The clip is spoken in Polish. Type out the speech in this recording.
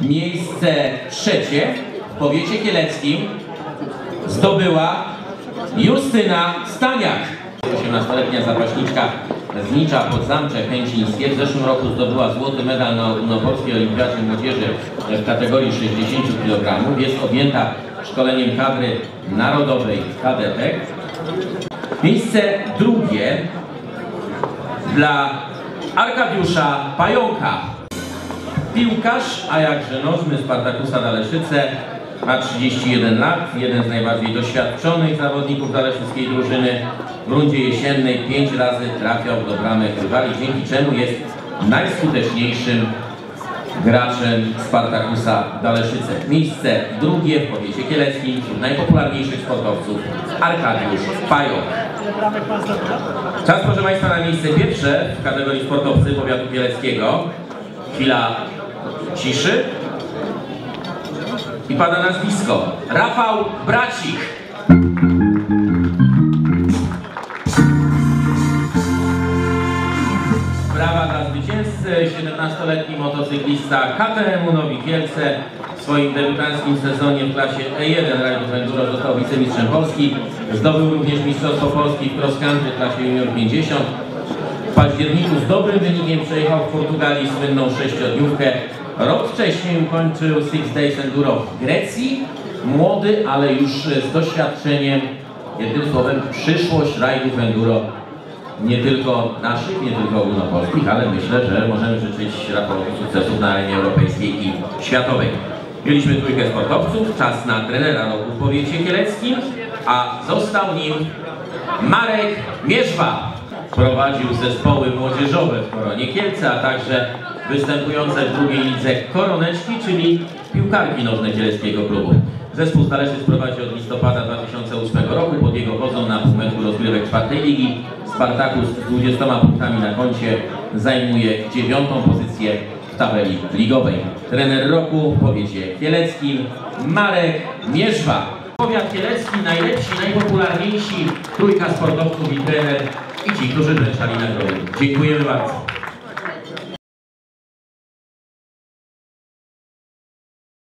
miejsce trzecie w powiecie kieleckim zdobyła Justyna Staniak. 18-letnia zapaśniczka z Nicza pod Zamcze Chęcińskie w zeszłym roku zdobyła złoty medal na Ogólnopolskiej Olimpiadzie Młodzieży w kategorii 60 kg. Jest objęta szkoleniem kadry narodowej kadetek. Miejsce drugie dla Arkadiusza Pająka. Piłkarz, a jakże nożny Spartakusa Daleszyce, ma 31 lat, jeden z najbardziej doświadczonych zawodników daleszyckiej drużyny. W rundzie jesiennej 5 razy trafiał do bramek rywali, dzięki czemu jest najskuteczniejszym graczem Spartakusa Daleszyce. Miejsce drugie w powiecie kieleckim wśród najpopularniejszych sportowców Arkadiusz Pająk. Czas proszę Państwa na miejsce pierwsze w kategorii sportowcy powiatu kieleckiego. Chwila ciszy. I pada nazwisko. Rafał Bracik. Brawa dla zwycięzcy, 17-letni motocyklista KTM-u Nowi Kielce w swoim debiutanckim sezonie w klasie E1 rajdów Enduro został wicemistrzem Polski. Zdobył również Mistrzostwo Polski w cross w klasie Junior 50. W październiku z dobrym wynikiem przejechał w Portugalii słynną sześciodniówkę. Rok wcześniej ukończył Six Days Enduro w Grecji. Młody, ale już z doświadczeniem, jednym słowem przyszłość rajdów Enduro nie tylko naszych, nie tylko ogólnopolskich, ale myślę, że możemy życzyć Rafałowi sukcesów na arenie europejskiej i światowej. Mieliśmy trójkę sportowców, czas na trenera roku w powiecie kieleckim, a został nim Marek Mierzwa. Prowadził zespoły młodzieżowe w Koronie Kielce, a także występujące w drugiej lidze Koroneczki, czyli piłkarki nożne kieleckiego klubu. Zespół z Daleszyc prowadzi od listopada 2008 roku. Pod jego wodzą na półmetku rozgrywek czwartej ligi Spartakus z 20 punktami na koncie zajmuje dziewiątą pozycję w tabeli ligowej. Trener roku w powiecie kieleckim Marek Mierzwa. Powiat kielecki najlepsi, najpopularniejsi, trójka sportowców i trener i ci, którzy wręczali nagrody. Dziękujemy bardzo.